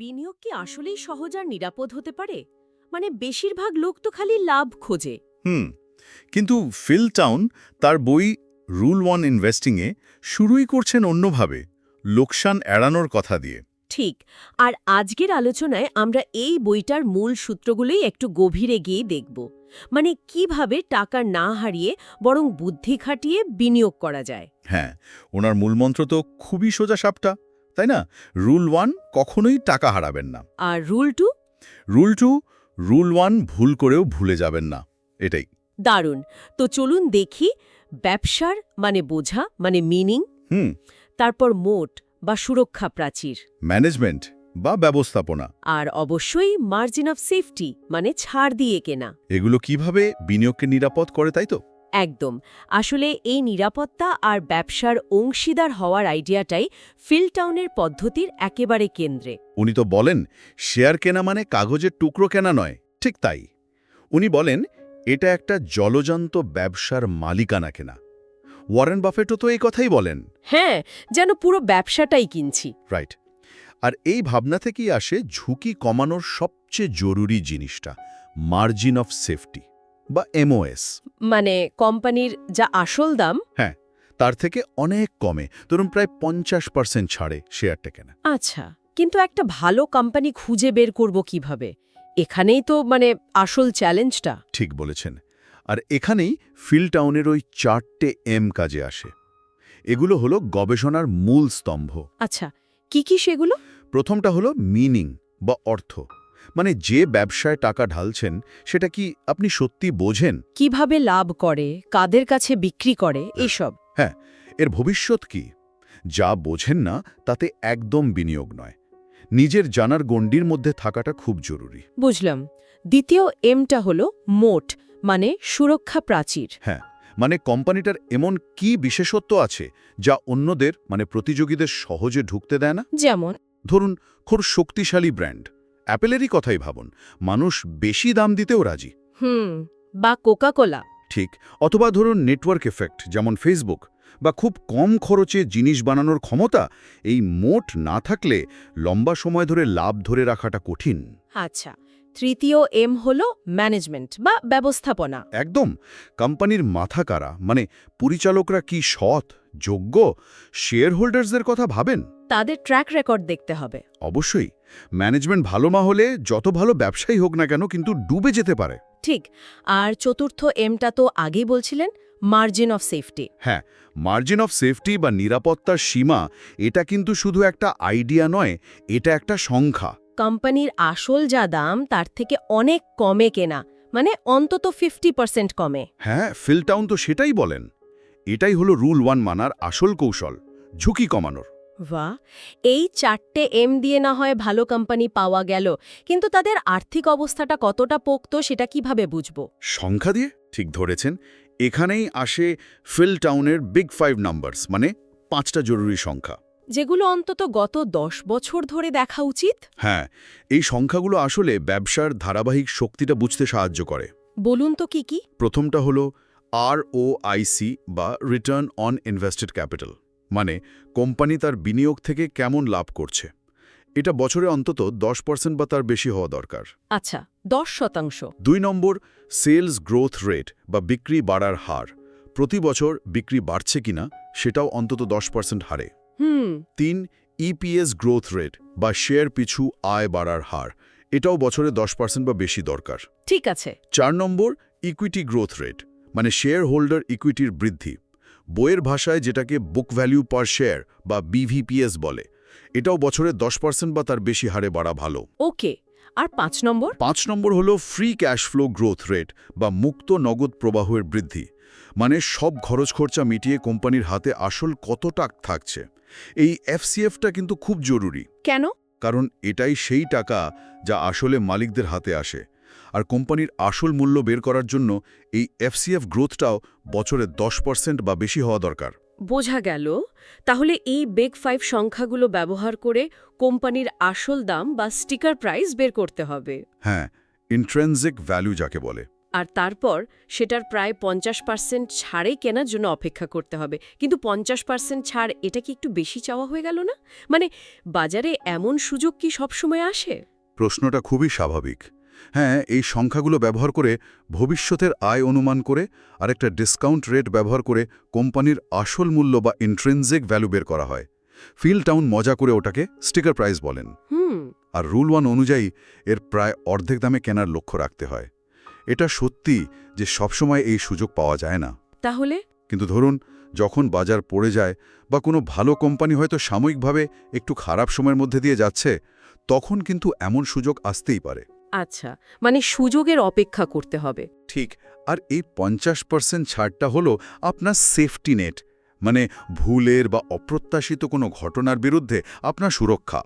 বিনিয়োগ কি আসলেই সহজ আর নিরাপদ হতে পারে? মানে বেশিরভাগ লোক তো খালি লাভ খোঁজে। হুম কিন্তু ফিল টাউন তার বই রুল ওয়ান ইনভেস্টিংয়ে শুরুই করছেন অন্যভাবে লোকসান এড়ানোর কথা দিয়ে। ঠিক আর আজকের আলোচনায় আমরা এই বইটার মূল সূত্রগুলোই একটু গভীরে গিয়ে দেখব। মানে কীভাবে টাকা না হারিয়ে বরং বুদ্ধি খাটিয়ে বিনিয়োগ করা যায়। হ্যাঁ ওনার মূলমন্ত্র তো খুবই সোজা সাপটা তাই না? রুল ওয়ান কখনোই টাকা হারাবেন না। আর rule two rule two rule one ভুল করেও ভুলে যাবেন না। এটাই। দারুণ। তো চলুন দেখি ব্যবসার মানে বোঝা মানে মিনিং হুম। তারপর মোট বা সুরক্ষা প্রাচীর। ম্যানেজমেন্ট বা ব্যবস্থাপনা। আর অবশ্যই মার্জিন অফ সেফটি মানে ছাড় দিয়ে কেনা। এগুলো কীভাবে বিনিয়োগকে নিরাপদ করে তাই তো? একদম। আসলে এই নিরাপত্তা আর ব্যবসার অংশীদার হওয়ার আইডিয়াটাই ফিলটাউনের পদ্ধতির একেবারে কেন্দ্রে। উনি তো বলেন শেয়ার কেনা মানে কাগজের টুকরো কেনা নয় ঠিক তাই। উনি বলেন এটা একটা জলজান্ত ব্যবসার মালিকানা কেনা। ওয়ারেন বাফেটও তো এই কথাই বলেন। হ্যাঁ যেন পুরো ব্যবসাটাই কিনছি। রাইট। আর এই ভাবনা থেকেই আসে ঝুঁকি কমানোর সবচেয়ে জরুরি জিনিসটা মার্জিন অফ সেফটি। বা এমওএস মানে কোম্পানির যা আসল দাম। হ্যাঁ তার থেকে অনেক কমে। ধরুন প্রায় পঞ্চাশ পার্সেন্ট ছাড়ে শেয়ারটা কেনা। আচ্ছা কিন্তু একটা ভালো কোম্পানি খুঁজে বের করব কীভাবে? এখানেই তো মানে আসল চ্যালেঞ্জটা। ঠিক বলেছেন। আর এখানেই ফিলটাউনের ওই চারটে এম কাজে আসে। এগুলো হলো গবেষণার মূল স্তম্ভ। আচ্ছা কি কি সেগুলো? প্রথমটা হলো মিনিং বা অর্থ। মানে যে ব্যবসায় টাকা ঢালছেন সেটা কি আপনি সত্যি বোঝেন? কীভাবে লাভ করে কাদের কাছে বিক্রি করে এসব হ্যাঁ এর ভবিষ্যৎ কি? যা বোঝেন না তাতে একদম বিনিয়োগ নয়। নিজের জানার গণ্ডির মধ্যে থাকাটা খুব জরুরি। বুঝলাম। দ্বিতীয় এমটা হলো মোট মানে সুরক্ষা প্রাচীর। হ্যাঁ মানে কোম্পানিটার এমন কি বিশেষত্ব আছে যা অন্যদের মানে প্রতিযোগীদের সহজে ঢুকতে দেয় না? যেমন? ধরুন খুব শক্তিশালী ব্র্যান্ড। অ্যাপেলেরই কথাই ভাবুন। মানুষ বেশি দাম দিতেও রাজি। হুম বা কোকাকোলা। ঠিক অথবা ধরুন নেটওয়ার্ক এফেক্ট যেমন ফেসবুক বা খুব কম খরচে জিনিস বানানোর ক্ষমতা এই মোট না থাকলে লম্বা সময় ধরে লাভ ধরে রাখাটা কঠিন। আচ্ছা তৃতীয় এম হলো ম্যানেজমেন্ট বা ব্যবস্থাপনা। একদম কোম্পানির মাথা কারা মানে পরিচালকরা কি সৎ যোগ্য শেয়ার হোল্ডার্সদের কথা ভাবেন? তাদের ট্র্যাক রেকর্ড দেখতে হবে। অবশ্যই। ম্যানেজমেন্ট ভালো না হলে যত ভালো ব্যবসায়ী হোক না কেন কিন্তু ডুবে যেতে পারে। ঠিক। আর চতুর্থ এমটা তো আগেই বলছিলেন মার্জিন অফ সেফটি হ্যাঁ মার্জিন অফ সেফটি বা নিরাপত্তার সীমা এটা কিন্তু শুধু একটা আইডিয়া নয় এটা একটা সংখ্যা। কোম্পানির আসল যা দাম তার থেকে অনেক কমে কেনা মানে অন্তত ফিফটি পার্সেন্ট কমে। হ্যাঁ ফিলটাউন তো সেটাই বলেন। এটাই হলো রুল ওয়ান মানার আসল কৌশল ঝুঁকি কমানোর। বাহ এই চারটে এম দিয়ে না হয় ভালো কোম্পানি পাওয়া গেল কিন্তু তাদের আর্থিক অবস্থাটা কতটা পোক্ত সেটা কীভাবে বুঝব? সংখ্যা দিয়ে? ঠিক ধরেছেন। এখানেই আসে ফিলটাউনের বিগ ফাইভ নাম্বারস মানে পাঁচটা জরুরি সংখ্যা। যেগুলো অন্তত গত দশ বছর ধরে দেখা উচিত? হ্যাঁ এই সংখ্যাগুলো আসলে ব্যবসার ধারাবাহিক শক্তিটা বুঝতে সাহায্য করে। বলুন তো কি কি? প্রথমটা হলো আর ও আইসি বা রিটার্ন অন ইনভেস্টেড ক্যাপিটাল মানে কোম্পানি তার বিনিয়োগ থেকে কেমন লাভ করছে। এটা বছরে অন্তত দশ পার্সেন্ট বা তার বেশি হওয়া দরকার। আচ্ছা দশ শতাংশ। দুই নম্বর সেলস গ্রোথ রেট বা বিক্রি বাড়ার হার। প্রতি বছর বিক্রি বাড়ছে কিনা সেটাও অন্তত দশ পার্সেন্ট হারে। হুম। তিন ইপিএস গ্রোথ রেট বা শেয়ার পিছু আয় বাড়ার হার। এটাও বছরে দশ পার্সেন্ট বা বেশি দরকার। ঠিক আছে। চার নম্বর ইকুইটি গ্রোথ রেট মানে শেয়ার হোল্ডার ইকুইটির বৃদ্ধি। বইয়ের ভাষায় যেটাকে বুক ভ্যালু পার শেয়ার বা বিভিপিএস বলে। এটাও বছরে দশ পার্সেন্ট বা তার বেশি হারে বাড়া ভালো। ওকে আর পাঁচ নম্বর? পাঁচ নম্বর হলো free cash flow growth rate বা মুক্ত নগদ প্রবাহের বৃদ্ধি। মানে সব খরচ খরচা মিটিয়ে কোম্পানির হাতে আসল কত টাক থাকছে। এই এফসিএফটা কিন্তু খুব জরুরি। কেন? কারণ এটাই সেই টাকা যা আসলে মালিকদের হাতে আসে। আর কোম্পানির আসল মূল্য বের করার জন্য এই এফসিএফ গ্রোথটাও বছরে দশ পার্সেন্ট বা বেশি হওয়া দরকার। বোঝা গেল। তাহলে এই বেগ ফাইভ সংখ্যাগুলো ব্যবহার করে কোম্পানির আসল দাম বা স্টিকার প্রাইস বের করতে হবে। হ্যাঁ ইন্ট্রেন্সিক ভ্যালু যাকে বলে। আর তারপর সেটার প্রায় পঞ্চাশ পার্সেন্ট ছাড়ে কেনার জন্য অপেক্ষা করতে হবে। কিন্তু পঞ্চাশ পার্সেন্ট ছাড় এটা কি একটু বেশি চাওয়া হয়ে গেল না? মানে বাজারে এমন সুযোগ কি সবসময় আসে? প্রশ্নটা খুবই স্বাভাবিক। হ্যাঁ এই সংখ্যাগুলো ব্যবহার করে ভবিষ্যতের আয় অনুমান করে আর একটা ডিসকাউন্ট রেট ব্যবহার করে কোম্পানির আসল মূল্য বা ইন্ট্রেনজেক ভ্যালু বের করা হয়। ফিল টাউন মজা করে ওটাকে স্টিকার প্রাইস বলেন। আর রুল ওয়ান অনুযায়ী এর প্রায় অর্ধেক দামে কেনার লক্ষ্য রাখতে হয়। এটা সত্যি যে সবসময় এই সুযোগ পাওয়া যায় না। তাহলে? কিন্তু ধরুন যখন বাজার পড়ে যায় বা কোনো ভালো কোম্পানি হয়তো সাময়িকভাবে একটু খারাপ সময়ের মধ্যে দিয়ে যাচ্ছে তখন কিন্তু এমন সুযোগ আসতেই পারে। আচ্ছা মানে সুযোগের অপেক্ষা করতে হবে। ঠিক আর এই পঞ্চাশ পার্সেন্ট ছাড়টা হলো আপনার সেফটি নেট। মানে ভুলের বা অপ্রত্যাশিত কোনো ঘটনার বিরুদ্ধে আপনার সুরক্ষা।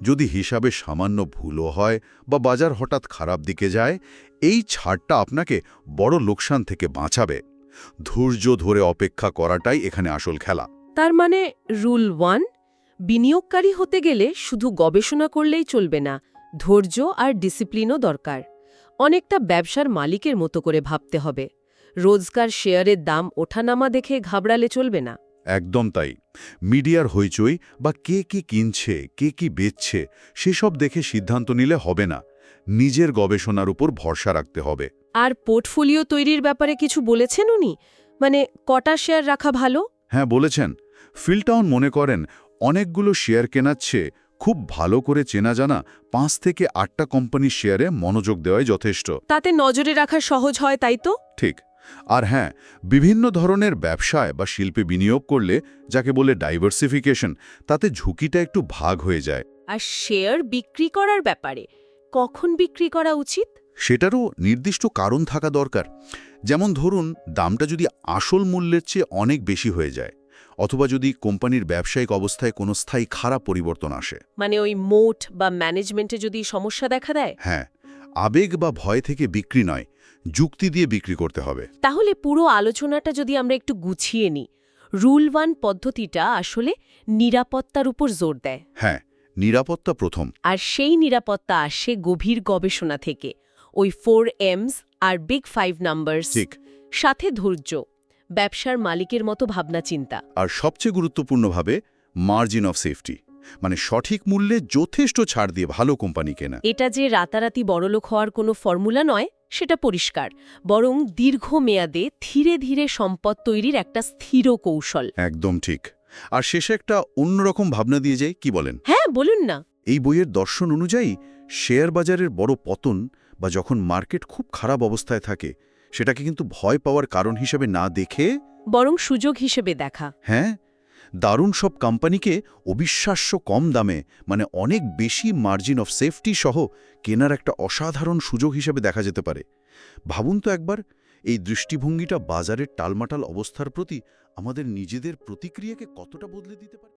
যদি হিসাবে সামান্য ভুলও হয় বা বাজার হঠাৎ খারাপ দিকে যায় এই ছাড়টা আপনাকে বড় লোকসান থেকে বাঁচাবে। ধৈর্য ধরে অপেক্ষা করাটাই এখানে আসল খেলা। তার মানে রুল ওয়ান বিনিয়োগকারী হতে গেলে শুধু গবেষণা করলেই চলবে না ধৈর্য আর ডিসিপ্লিনও দরকার। অনেকটা ব্যবসার মালিকের মতো করে ভাবতে হবে। রোজকার শেয়ারের দাম ওঠানামা দেখে ঘাবড়ালে চলবে না। একদম তাই। মিডিয়ার হইচই বা কে কি কিনছে কে কি বেচছে সেসব দেখে সিদ্ধান্ত নিলে হবে না। নিজের গবেষণার উপর ভরসা রাখতে হবে। আর পোর্টফোলিও তৈরির ব্যাপারে কিছু বলেছেন উনি? মানে কটা শেয়ার রাখা ভালো? হ্যাঁ বলেছেন। ফিলটাউন মনে করেন অনেকগুলো শেয়ার কেনার চেয়ে খুব ভালো করে চেনা জানা পাঁচ থেকে আটটা কোম্পানির শেয়ারে মনোযোগ দেওয়াই যথেষ্ট। তাতে নজরে রাখা সহজ হয় তাই তো? ঠিক। আর হ্যাঁ বিভিন্ন ধরনের ব্যবসায় বা শিল্পে বিনিয়োগ করলে যাকে বলে ডাইভার্সিফিকেশন তাতে ঝুঁকিটা একটু ভাগ হয়ে যায়। আর শেয়ার বিক্রি করার ব্যাপারে কখন বিক্রি করা উচিত? সেটারও নির্দিষ্ট কারণ থাকা দরকার। যেমন ধরুন দামটা যদি আসল মূল্যের চেয়ে অনেক বেশি হয়ে যায়। অথবা যদি কোম্পানির ব্যবসায়িক অবস্থায় কোনো স্থায়ী খারাপ পরিবর্তন আসে। মানে ওই মোট বা ম্যানেজমেন্টে যদি সমস্যা দেখা দেয়? হ্যাঁ আবেগ বা ভয় থেকে বিক্রি নয় যুক্তি দিয়ে বিক্রি করতে হবে। তাহলে পুরো আলোচনাটা যদি আমরা একটু গুছিয়ে নিই রুল ওয়ান পদ্ধতিটা আসলে নিরাপত্তার উপর জোর দেয়। হ্যাঁ নিরাপত্তা প্রথম। আর সেই নিরাপত্তা আসে গভীর গবেষণা থেকে ওই ফোর এমস আর বিগ ফাইভ নাম্বার সাথে ধৈর্য। ব্যবসার মালিকের মতো ভাবনা চিন্তা। আর সবচেয়ে গুরুত্বপূর্ণভাবে মার্জিন অফ সেফটি মানে সঠিক মূল্যে যথেষ্ট ছাড় দিয়ে ভালো কোম্পানি কেনা। এটা যে রাতারাতি বড়লোক হওয়ার কোনো ফর্মুলা নয় সেটা পরিষ্কার। বরং দীর্ঘমেয়াদে ধীরে ধীরে সম্পদ তৈরির একটা স্থির কৌশল। একদম ঠিক। আর শেষে একটা অন্যরকম ভাবনা দিয়ে যাই কি বলেন? হ্যাঁ বলুন না। এই বইয়ের দর্শন অনুযায়ী শেয়ার বাজারের বড় পতন বা যখন মার্কেট খুব খারাপ অবস্থায় থাকে সেটাকে কিন্তু ভয় পাওয়ার কারণ হিসেবে না দেখে বরং সুযোগ হিসেবে দেখা। হ্যাঁ দারুণ সব কোম্পানিকে অবিশ্বাস্য কম দামে মানে অনেক বেশি মার্জিন অফ সেফটি সহ কেনার একটা অসাধারণ সুযোগ হিসেবে দেখা যেতে পারে। ভাবুন তো একবার এই দৃষ্টিভঙ্গিটা বাজারের টালমাটাল অবস্থার প্রতি আমাদের নিজেদের প্রতিক্রিয়াকে কতটা বদলে দিতে পারে?